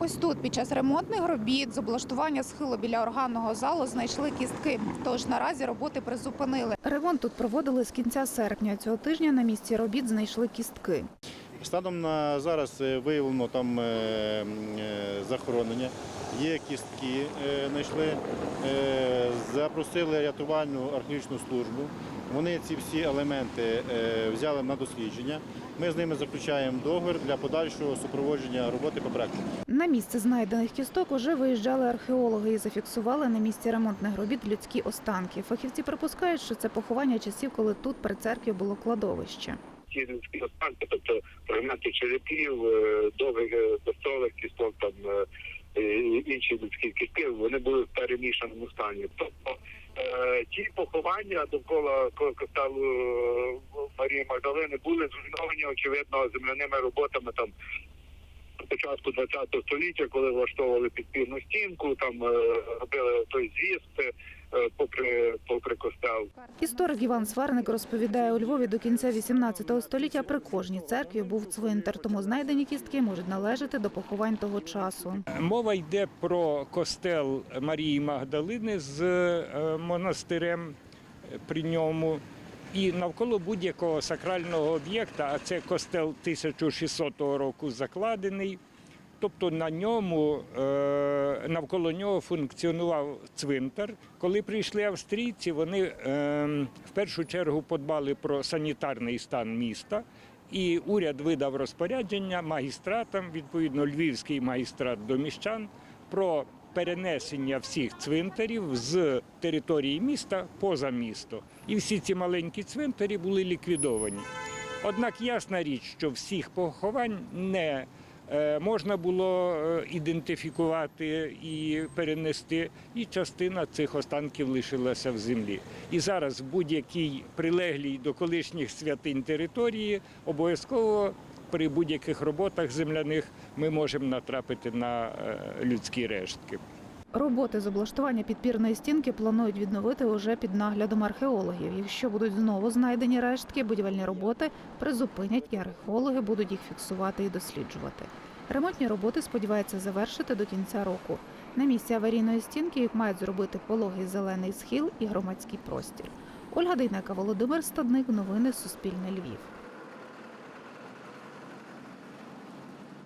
Ось тут під час ремонтних робіт з облаштування схилу біля органного залу знайшли кістки. Тож наразі роботи призупинили. Ремонт тут проводили з кінця серпня. Цього тижня на місці робіт знайшли кістки. Станом на зараз е, виявлено там е, е, захоронення, є кістки, знайшли, запросили рятувальну археологічну службу. Вони ці всі елементи е, взяли на дослідження. Ми з ними заключаємо договір для подальшого супроводження роботи по проекту. На місце знайдених кісток уже виїжджали археологи і зафіксували на місці ремонтних робіт людські останки. Фахівці припускають, що це поховання часів, коли тут при церкві було кладовище. ці людські останки, тобто фрагменти черепів, е, довгих е, кісток, там інші людські кістки, вони були в перемішаному стані. Тобто е, ті поховання довкола ко- костелу е, Марії Магдалини були зруйновані, очевидно, земляними роботами там. Початку ХХ століття, коли влаштовували підпільну стінку, там е, робили той з'їзд попри костел. Історик Іван Сварник розповідає, у Львові до кінця 18 століття при кожній церкві був цвинтар, тому знайдені кістки можуть належати до поховань того часу. Мова йде про костел Марії Магдалини з е, монастирем при ньому. І навколо будь-якого сакрального об'єкта, а це костел 1600 року закладений. Тобто на ньому, е, навколо нього функціонував цвинтар. Коли прийшли австрійці, вони е, в першу чергу подбали про санітарний стан міста. І уряд видав розпорядження магістратам, відповідно, львівський магістрат до міщан, про перенесення всіх цвинтарів з території міста поза місто. І всі ці маленькі цвинтарі були ліквідовані. Однак ясна річ, що всіх поховань не можна було е, ідентифікувати і перенести, і частина цих останків лишилася в землі. І зараз будь-якій прилеглій до колишніх святинь території обов'язково при будь-яких роботах земляних ми можемо натрапити на е, людські рештки. Роботи з облаштування підпірної стінки планують відновити уже під наглядом археологів. Якщо будуть знову знайдені рештки, будівельні роботи призупинять і археологи будуть їх фіксувати і досліджувати. Ремонтні роботи сподіваються завершити до кінця року. На місці аварійної стінки їх мають зробити пологий зелений схил і громадський простір. Ольга Дейнека, Володимир Стадник. Новини Суспільне Львів.